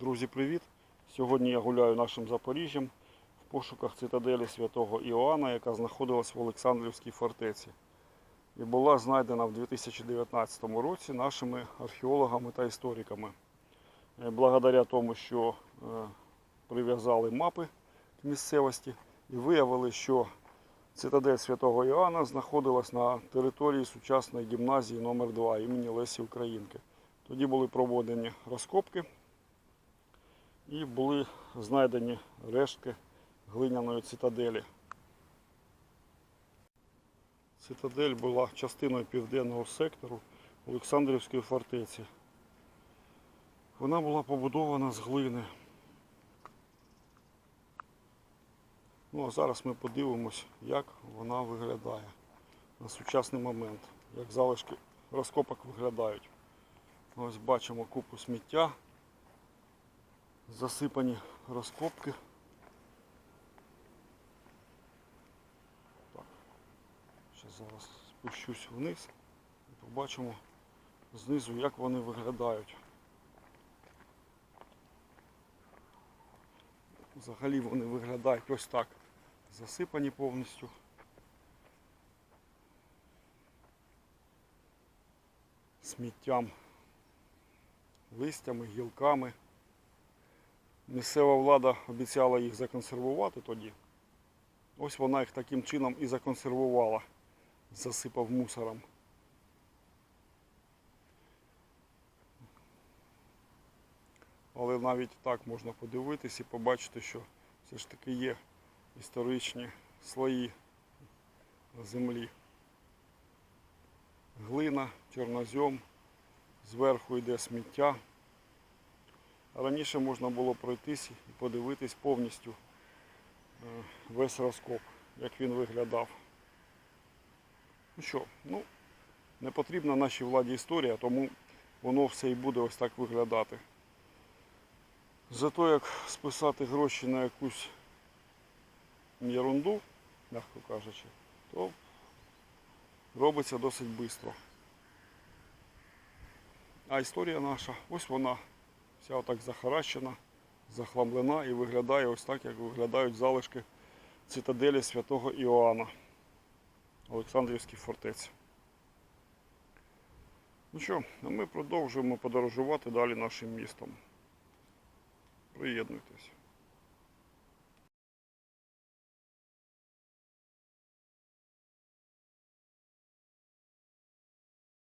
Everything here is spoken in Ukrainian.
Друзі, привіт! Сьогодні я гуляю нашим Запоріжжям в пошуках цитаделі святого Іоанна, яка знаходилась в Олександрівській фортеці. І була знайдена в 2019 році нашими археологами та істориками. Е, Благодаря тому, що е, прив'язали мапи к місцевості і виявили, що цитадель святого Іоанна знаходилась на території сучасної гімназії номер 2 імені Лесі Українки. Тоді були проведені розкопки і були знайдені рештки глиняної цитаделі. Цитадель була частиною південного сектору Олександрівської фортеці. Вона була побудована з глини. Ну а зараз ми подивимось, як вона виглядає на сучасний момент, як залишки розкопок виглядають. Ось бачимо купу сміття, засипані розкопки. Так. Зараз спущусь вниз і побачимо знизу, як вони виглядають. Взагалі вони виглядають ось так. Засипані повністю. Сміттям листями, гілками. Місцева влада обіцяла їх законсервувати тоді. Ось вона їх таким чином і законсервувала, засипав мусором. Але навіть так можна подивитись і побачити, що все ж таки є історичні слої землі. Глина, чорнозьом, зверху йде сміття. Раніше можна було пройтись і подивитись повністю е, весь розкоп, як він виглядав. Ну що, ну, не потрібна нашій владі історія, тому воно все і буде ось так виглядати. Зато як списати гроші на якусь ерунду, м'яко кажучи, то робиться досить швидко. А історія наша, ось вона, вся отак захаращена, захламлена і виглядає ось так, як виглядають залишки цитаделі святого Іоанна Олександрівській фортеці. Ну що, а ми продовжуємо подорожувати далі нашим містом. Приєднуйтесь.